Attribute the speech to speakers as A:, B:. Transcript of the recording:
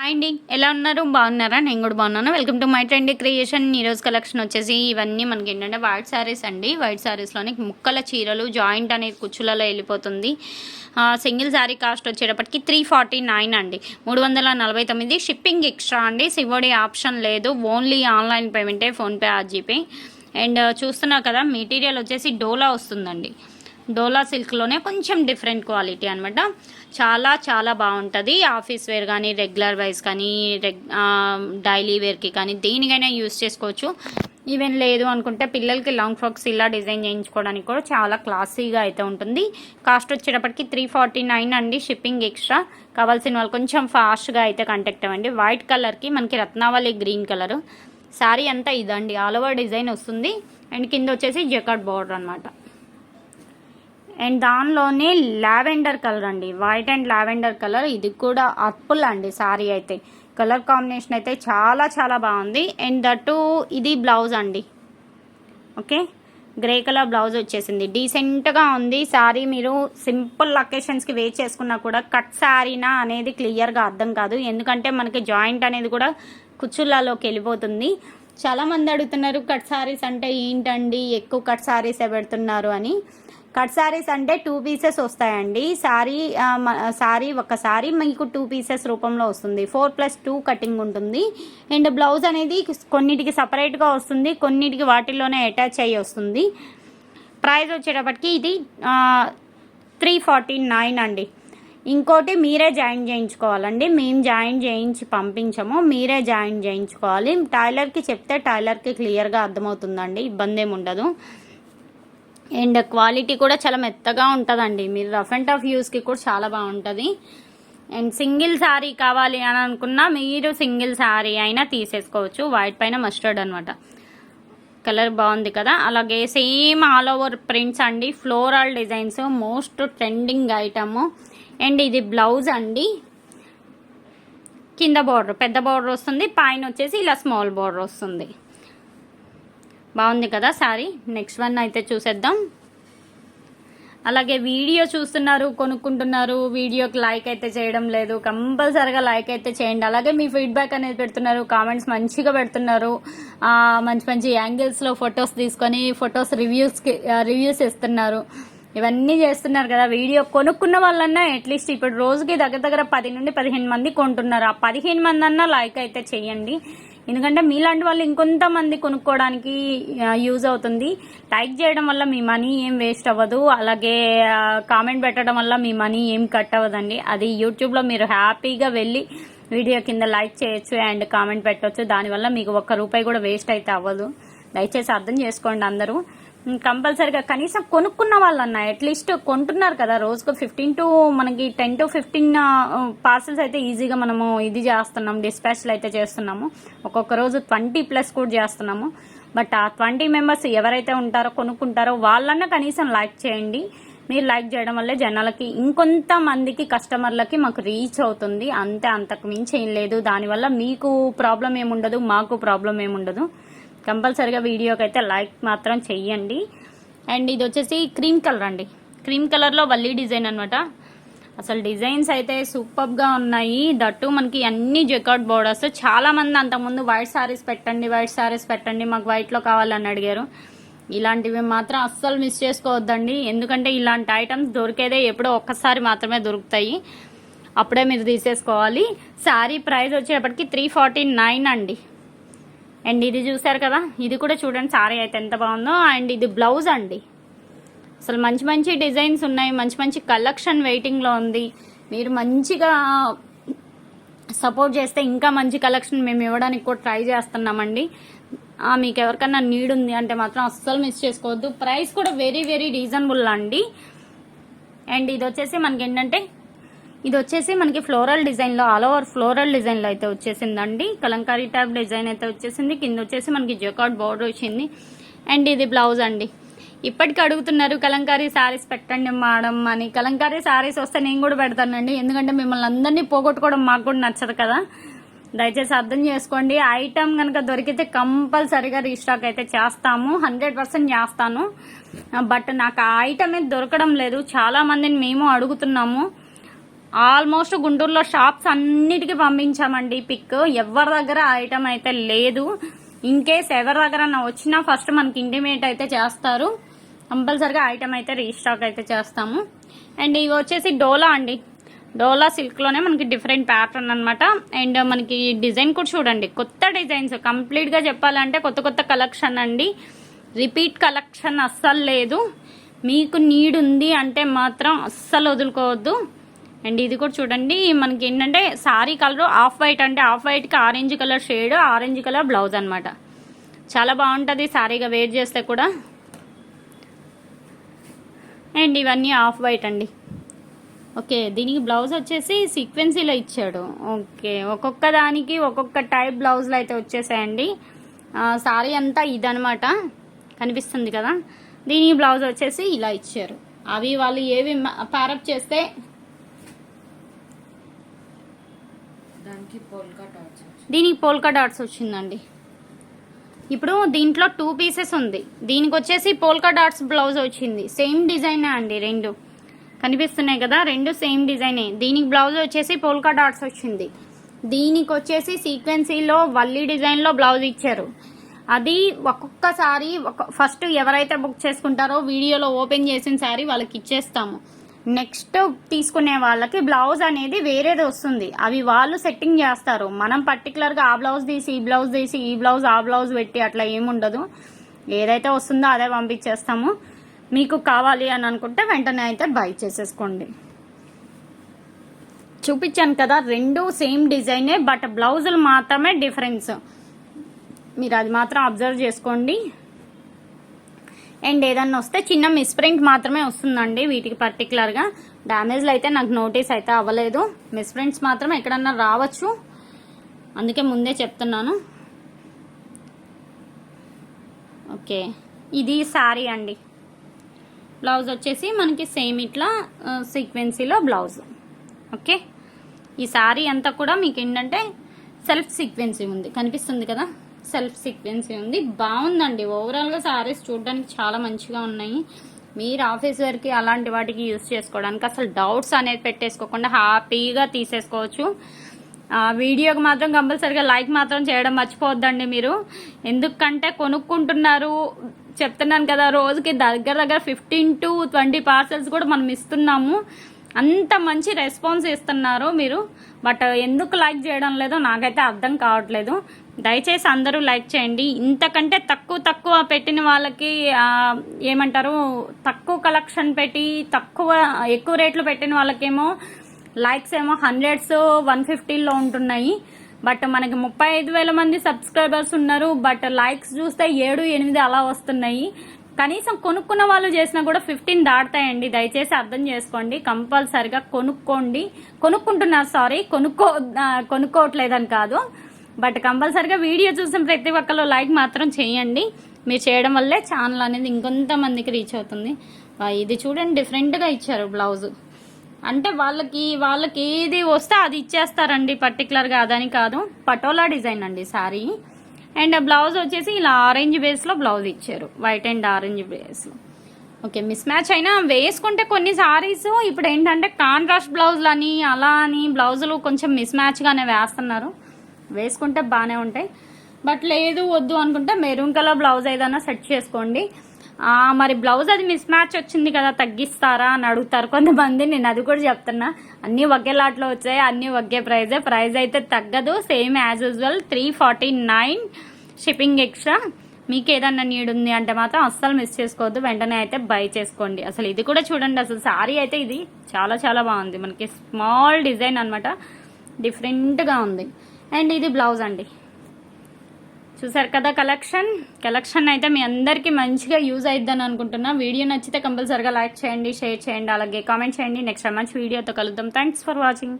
A: Hi అండి ఎలా ఉన్నారు? బాగున్నారా? నేను కూడా బాగున్నాను. Welcome to my trend creation ఈరోజు కలెక్షన్ వచ్చేసి ఇవన్నీ మనకి ఏంటంటే వైట్ శారీస్ అండి. వైట్ శారీస్లోనే ముక్కల చీరలు జాయింట్ అనేది కుచ్చులలో వెళ్ళిపోతుంది. సింగిల్ శారీ కాస్ట్ వచ్చేటప్పటికి త్రీ ఫార్టీ నైన్ అండి. మూడు వందల నలభై తొమ్మిది షిప్పింగ్ ఎక్స్ట్రా అండి. సివోడి ఆప్షన్ లేదు. ఓన్లీ ఆన్లైన్ పేమెంటే ఫోన్పే ఆర్జీపే అండ్ చూస్తున్నారు కదా మెటీరియల్ వచ్చేసి డోలా వస్తుందండి. డోలా సిల్క్లోనే కొంచెం డిఫరెంట్ క్వాలిటీ అనమాట చాలా చాలా బాగుంటుంది. ఆఫీస్ వేర్ కానీ రెగ్యులర్ వైజ్ కానీ రెగ్ డైలీ వేర్కి కానీ దేనికైనా యూస్ చేసుకోవచ్చు. ఈవెన్ లేదు అనుకుంటే పిల్లలకి లాంగ్ ఫ్రాక్స్ ఇలా డిజైన్ చేయించుకోవడానికి కూడా చాలా క్లాసీగా అయితే ఉంటుంది. కాస్ట్ వచ్చేటప్పటికి త్రీ ఫార్టీ నైన్ అండి షిప్పింగ్ ఎక్స్ట్రా. కావాల్సిన వాళ్ళు కొంచెం ఫాస్ట్గా అయితే కాంటాక్ట్ అవ్వండి. వైట్ కలర్కి మనకి రత్నావళి గ్రీన్ కలర్. శారీ అంతా ఇదండి. ఆల్ ఓవర్ డిజైన్ వస్తుంది. అండ్ కింద వచ్చేసి జకాట్ బార్డర్ అనమాట అండ్ దానిలోనే లావెండర్ కలర్ అండి. White and lavender colour. ఇది కూడా అప్పుల్ అండి సారీ అయితే. కలర్ కాంబినేషన్ అయితే చాలా చాలా బాగుంది. అండ్ దట్టు ఇది బ్లౌజ్ అండి. ఓకే? గ్రే కలర్ బ్లౌజ్ వచ్చేసింది. డీసెంట్గా ఉంది. శారీ మీరు సింపుల్ లొకేషన్స్కి వే చేసుకున్నా కూడా కట్ శారీనా అనేది క్లియర్గా అర్థం కాదు. ఎందుకంటే మనకి జాయింట్ అనేది కూడా కుచ్చుళ్ళలోకి వెళ్ళిపోతుంది. చాలామంది అడుగుతున్నారు కట్ శారీస్ అంటే ఏంటండి? ఎక్కువ కట్ శారీసే పెడుతున్నారు అని. కట్ శారీస్ అంటే టూ పీసెస్ వస్తాయండి. శారీ శారీ ఒక శారీ మీకు టూ పీసెస్ రూపంలో వస్తుంది. ఫోర్ ప్లస్ టూ కటింగ్ ఉంటుంది. అండ్ బ్లౌజ్ అనేది కొన్నిటికి సపరేట్గా వస్తుంది కొన్నిటికి వాటిల్లోనే అటాచ్ అయ్యి వస్తుంది. ప్రైస్ వచ్చేటప్పటికి ఇది త్రీ ఫార్టీ నైన్ అండి. ఇంకోటి మీరే జాయిన్ చేయించుకోవాలండి. మేము జాయిన్ చేయించి పంపించము. మీరే జాయిన్ చేయించుకోవాలి. టైలర్కి చెప్తే టైలర్కి క్లియర్గా అర్థమవుతుందండి. ఇబ్బంది ఏమి ఉండదు. అండ్ క్వాలిటీ కూడా చాలా మెత్తగా ఉంటుందండి. మీరు రఫ్ అండ్ టఫ్ యూస్కి కూడా చాలా బాగుంటుంది. అండ్ సింగిల్ శారీ కావాలి అని అనుకున్నా మీరు సింగిల్ శారీ అయినా తీసేసుకోవచ్చు. వైట్ పైన మస్టర్డ్ అనమాట కలర్ బాగుంది కదా. అలాగే సేమ్ ఆల్ ఓవర్ ప్రింట్స్ అండి. Floral designs most trending item. And ఇది బ్లౌజ్ అండి. కింద బార్డర్ పెద్ద బార్డర్ వస్తుంది. పైన వచ్చేసి ఇలా స్మాల్ బార్డర్ వస్తుంది. బాగుంది కదా సారీ నెక్స్ట్ వన్ అయితే చూసేద్దాం. అలాగే వీడియో చూస్తున్నారు కొనుక్కుంటున్నారు వీడియోకి లైక్ అయితే చేయడం లేదు కంపల్సరీగా లైక్ అయితే చేయండి. అలాగే మీ ఫీడ్బ్యాక్ అనేది పెడుతున్నారు కామెంట్స్ మంచిగా పెడుతున్నారు. మంచి మంచి యాంగిల్స్లో ఫొటోస్ తీసుకొని ఫొటోస్ రివ్యూస్కి రివ్యూస్ ఇస్తున్నారు. ఇవన్నీ చేస్తున్నారు కదా వీడియో కొనుక్కున్న వాళ్ళన్నా అట్లీస్ట్ ఇప్పుడు రోజుకి దగ్గర దగ్గర పది నుండి పదిహేను మంది కొంటున్నారు. ఆ పదిహేను మంది అన్నా లైక్ అయితే చేయండి. ఎందుకంటే మీలాంటి వాళ్ళు ఇంకొంతమంది కొనుక్కోవడానికి యూజ్ అవుతుంది. లైక్ చేయడం వల్ల మీ మనీ ఏం వేస్ట్ అవ్వదు. అలాగే కామెంట్ పెట్టడం వల్ల మీ మనీ ఏం కట్ అవ్వదండి. అది యూట్యూబ్లో మీరు హ్యాపీగా వెళ్ళి వీడియో కింద లైక్ చేయొచ్చు అండ్ కామెంట్ పెట్టవచ్చు దానివల్ల మీకు ఒక్క రూపాయి కూడా వేస్ట్ అయితే అవ్వదు. దయచేసి అర్థం చేసుకోండి అందరూ. కంపల్సరీగా కనీసం కొనుక్కున్న వాళ్ళన్న అట్లీస్ట్ కొంటున్నారు కదా రోజుకు ఫిఫ్టీన్ టు మనకి టెన్ టు ఫిఫ్టీన్ పార్సల్స్ అయితే ఈజీగా మనము ఇది చేస్తున్నాం డిస్పాచ్లు అయితే చేస్తున్నాము. ఒక్కొక్క రోజు ట్వంటీ ప్లస్ కూడా చేస్తున్నాము. బట్ ఆ ట్వంటీ మెంబర్స్ ఎవరైతే ఉంటారో కొనుక్కుంటారో వాళ్ళన్నా కనీసం లైక్ చేయండి. మీరు లైక్ చేయడం వల్లే జనాలకి ఇంకొంతమందికి కస్టమర్లకి మాకు రీచ్ అవుతుంది. అంతే అంతకు మించి ఏం లేదు. దానివల్ల మీకు ప్రాబ్లం ఏముండదు మాకు ప్రాబ్లం ఏముండదు. కంపల్సరీగా వీడియోకి అయితే లైక్ మాత్రం చెయ్యండి. అండ్ ఇది వచ్చేసి క్రీమ్ కలర్ అండి. క్రీమ్ కలర్లో వల్లీ డిజైన్ అనమాట అసలు డిజైన్స్ అయితే సూపర్గా ఉన్నాయి. దట్టు మనకి అన్ని జెకాట్ బోర్డర్స్. చాలామంది అంతకుముందు వైట్ సారీస్ పెట్టండి వైట్ సారీస్ పెట్టండి మాకు వైట్లో కావాలని అడిగారు. ఇలాంటివి మాత్రం అస్సలు మిస్ చేసుకోవద్దండి. ఎందుకంటే ఇలాంటి ఐటమ్స్ దొరికేదే ఎప్పుడో ఒక్కసారి మాత్రమే దొరుకుతాయి. అప్పుడే మీరు తీసేసుకోవాలి. శారీ ప్రైస్ వచ్చేటప్పటికి త్రీ ఫార్టీ నైన్ అండి. అండ్ ఇది చూసారు కదా? ఇది కూడా చూడండి సారీ అయితే ఎంత బాగుందో. అండ్ ఇది బ్లౌజ్ అండి. అసలు మంచి మంచి డిజైన్స్ ఉన్నాయి మంచి మంచి కలెక్షన్ వెయిటింగ్లో ఉంది. మీరు మంచిగా సపోర్ట్ చేస్తే ఇంకా మంచి కలెక్షన్ మేము ఇవ్వడానికి కూడా ట్రై చేస్తున్నామండి. మీకు ఎవరికన్నా నీడ్ ఉంది అంటే మాత్రం అస్సలు మిస్ చేసుకోవద్దు. ప్రైస్ కూడా వెరీ వెరీ రీజనబుల్ అండి. అండ్ ఇది వచ్చేసి మనకి ఏంటంటే ఇది వచ్చేసి మనకి ఫ్లోరల్ డిజైన్లో ఆల్ ఓవర్ ఫ్లోరల్ డిజైన్లో అయితే వచ్చేసిందండి. కలంకారీ టైప్ డిజైన్ అయితే వచ్చేసింది. కింద వచ్చేసి మనకి జకాట్ బోర్డర్ వచ్చింది. అండ్ ఇది బ్లౌజ్ అండి. ఇప్పటికి అడుగుతున్నారు కలంకారీ శారీస్ పెట్టండి మేడం అని. కలంకారీ శారీస్ వస్తే నేను కూడా పెడతానండి. ఎందుకంటే మిమ్మల్ని అందరినీ పోగొట్టుకోవడం మాకు కూడా నచ్చదు కదా. దయచేసి అర్థం చేసుకోండి. ఐటమ్ కనుక దొరికితే కంపల్సరీగా రీస్టాక్ అయితే చేస్తాము. హండ్రెడ్ పర్సెంట్ చేస్తాను. బట్ నాకు ఆ ఐటమే దొరకడం లేదు. చాలా మందిని మేము అడుగుతున్నాము. ఆల్మోస్ట్ గుంటూరులో షాప్స్ అన్నిటికీ పంపించామండి. పిక్ ఎవరి దగ్గర ఐటమ్ అయితే లేదు. ఇన్ కేస్ ఎవరి దగ్గర వచ్చినా ఫస్ట్ మనకి ఇంటిమేట్ అయితే చేస్తారు. కంపల్సరిగా ఐటమ్ అయితే రీస్టాక్ అయితే చేస్తాము. అండ్ ఇవి వచ్చేసి డోలా అండి. డోలా సిల్క్లోనే మనకి డిఫరెంట్ ప్యాటర్న్ అనమాట అండ్ మనకి డిజైన్ కూడా చూడండి. కొత్త డిజైన్స్ కంప్లీట్గా చెప్పాలంటే కొత్త కొత్త కలెక్షన్ అండి. రిపీట్ కలెక్షన్ అస్సలు లేదు. మీకు నీడ్ ఉంది అంటే మాత్రం అస్సలు వదులుకోవద్దు. అండ్ ఇది కూడా చూడండి మనకి ఏంటంటే సారీ కలర్ ఆఫ్ వైట్ అంటే off వైట్కి orange colour shade orange colour blouse అనమాట చాలా బాగుంటుంది సారీగా వేర్ చేస్తే కూడా. అండ్ ఇవన్నీ ఆఫ్ వైట్ అండి. ఓకే దీనికి బ్లౌజ్ వచ్చేసి సీక్వెన్సీలో ఇచ్చాడు. ఓకే ఒక్కొక్క దానికి ఒక్కొక్క టైప్ బ్లౌజ్లు అయితే వచ్చేసాయండి. సారీ అంతా ఇదనమాట కనిపిస్తుంది కదా. దీనికి బ్లౌజ్ వచ్చేసి ఇలా ఇచ్చారు. అవి వాళ్ళు ఏవి ప్యారప్ చేస్తే
B: దీనికి పోల్కా డాట్స్
A: వచ్చిందండి. ఇప్పుడు దీంట్లో టూ పీసెస్ ఉంది. దీనికి వచ్చేసి పోల్కా డాట్స్ బ్లౌజ్ వచ్చింది. సేమ్ డిజైనే అండి రెండు. కనిపిస్తున్నాయి కదా రెండు సేమ్ డిజైనే. దీనికి బ్లౌజ్ వచ్చేసి పోల్కా డాట్స్ వచ్చింది. దీనికి వచ్చేసి సీక్వెన్సీలో వల్లి డిజైన్లో బ్లౌజ్ ఇచ్చారు. అది ఒక్కొక్కసారి ఒక ఫస్ట్ ఎవరైతే బుక్ చేసుకుంటారో వీడియోలో ఓపెన్ చేసిన సారీ వాళ్ళకి ఇచ్చేస్తాము. నెక్స్ట్ తీసుకునే వాళ్ళకి బ్లౌజ్ అనేది వేరేది వస్తుంది. అవి వాళ్ళు సెట్టింగ్ చేస్తారు. మనం పర్టికులర్గా ఆ బ్లౌజ్ తీసి ఈ బ్లౌజ్ తీసి ఈ బ్లౌజ్ ఆ బ్లౌజ్ పెట్టి అట్లా ఏముండదు. ఏదైతే వస్తుందో అదే పంపించేస్తాము. మీకు కావాలి అని అనుకుంటే వెంటనే అయితే బై చేసేసుకోండి. చూపించాను కదా రెండు సేమ్ డిజైనే బట్ బ్లౌజులు మాత్రమే డిఫరెన్స్ మీరు అది మాత్రం అబ్జర్వ్ చేసుకోండి. అండ్ ఏదన్నా వస్తే చిన్న మిస్ప్రింట్ మాత్రమే వస్తుందండి వీటికి పర్టికులర్గా డ్యామేజ్లు అయితే నాకు నోటీస్ అయితే అవ్వలేదు. మిస్ప్రింట్స్ మాత్రం ఎక్కడన్నా రావచ్చు. అందుకే ముందే చెప్తున్నాను. ఓకే. ఇది శారీ అండి. బ్లౌజ్ వచ్చేసి మనకి సేమ్ ఇట్లా సీక్వెన్సీలో బ్లౌజ్ ఓకే. ఈ శారీ అంతా కూడా మీకు ఏంటంటే సెల్ఫ్ సీక్వెన్సీ ఉంది. కనిపిస్తుంది కదా? సెల్ఫ్ సీక్వెన్సీ ఉంది. బాగుందండి. ఓవరాల్గా శారీస్ చూడడానికి చాలా మంచిగా ఉన్నాయి. మీరు ఆఫీస్ వేర్కి అలాంటి వాటికి యూస్ చేసుకోవడానికి అసలు డౌట్స్ అనేది పెట్టేసుకోకుండా హ్యాపీగా తీసేసుకోవచ్చు. ఆ వీడియోకి మాత్రం కంపల్సరిగా లైక్ మాత్రం చేయడం మర్చిపోవద్దండి మీరు. ఎందుకంటే కొనుక్కుంటున్నారు చెప్తున్నాను కదా రోజుకి దగ్గర దగ్గర ఫిఫ్టీన్ టు ట్వంటీ పార్సల్స్ కూడా మనం ఇస్తున్నాము. అంత మంచి రెస్పాన్స్ ఇస్తున్నారు మీరు బట్ ఎందుకు లైక్ చేయడం లేదో నాకైతే అర్థం కావట్లేదు. దయచేసి అందరూ లైక్ చేయండి. ఇంతకంటే తక్కువ తక్కువ పెట్టిన వాళ్ళకి ఏమంటారు తక్కువ కలెక్షన్ పెట్టి తక్కువ ఎక్కువ రేట్లు పెట్టిన వాళ్ళకేమో లైక్స్ ఏమో హండ్రెడ్స్ వన్ ఫిఫ్టీలో ఉంటున్నాయి. బట్ మనకి ముప్పై ఐదు వేల మంది సబ్స్క్రైబర్స్ ఉన్నారు. బట్ లైక్స్ చూస్తే ఏడు ఎనిమిది అలా వస్తున్నాయి. కనీసం కొనుక్కున్న వాళ్ళు చేసినా కూడా ఫిఫ్టీన్ దాడతాయండి దయచేసి అర్థం చేసుకోండి. కంపల్సరిగా కొనుక్కోండి. కొనుక్కుంటున్నారు సారీ కొనుక్కో కొనుక్కోవట్లేదని కాదు. బట్ కంపల్సరిగా వీడియో చూసిన ప్రతి ఒక్కరు లైక్ మాత్రం చేయండి. మీరు చేయడం వల్లే ఛానల్ అనేది ఇంకొంతమందికి రీచ్ అవుతుంది. ఇది చూడండి డిఫరెంట్గా ఇచ్చారు బ్లౌజ్ అంటే వాళ్ళకి వాళ్ళకి ఏది వస్తే అది ఇచ్చేస్తారండి పర్టికులర్గా అదని కాదు. పటోలా డిజైన్ అండి సారీ. అండ్ బ్లౌజ్ వచ్చేసి ఇలా ఆరెంజ్ బేస్లో బ్లౌజ్ ఇచ్చారు. వైట్ అండ్ ఆరెంజ్ బేస్లో ఓకే మిస్ మ్యాచ్ అయినా వేసుకుంటే కొన్ని సారీస్ ఇప్పుడు ఏంటంటే కాంట్రాస్ట్ బ్లౌజులు అని అలా అని బ్లౌజులు కొంచెం మిస్ మ్యాచ్గానే వేస్తున్నారు. వేసుకుంటే బాగానే ఉంటాయి. బట్ లేదు వద్దు అనుకుంటే మెరూన్ కలర్ బ్లౌజ్ ఏదైనా సెట్ చేసుకోండి. మరి బ్లౌజ్ అది మిస్ మ్యాచ్ వచ్చింది కదా తగ్గిస్తారా అని అడుగుతారు కొంతమంది. నేను అది కూడా చెప్తున్నా. అన్నీ ఒకే లాట్లో వచ్చాయి అన్నీ ఒకే ప్రైజే ప్రైస్ అయితే తగ్గదు. Same as usual three forty nine shipping extra మీకు ఏదన్నా నీడ్ ఉంది అంటే మాత్రం అస్సలు మిస్ చేసుకోవద్దు. వెంటనే అయితే బై చేసుకోండి. అసలు ఇది కూడా చూడండి అసలు సారీ అయితే ఇది చాలా చాలా బాగుంది. మనకి స్మాల్ డిజైన్ అనమాట డిఫరెంట్గా ఉంది. అండ్ ఇది బ్లౌజ్ అండి. చూసారు కదా కలెక్షన్? కలెక్షన్ అయితే మీ అందరికీ మంచిగా యూజ్ అయిద్దని అనుకుంటున్నా. వీడియో నచ్చితే కంపల్సరిగా లైక్ చేయండి షేర్ చేయండి అలాగే కామెంట్ చేయండి. నెక్స్ట్ మంచి వీడియోతో కలుద్దాం. Thanks for watching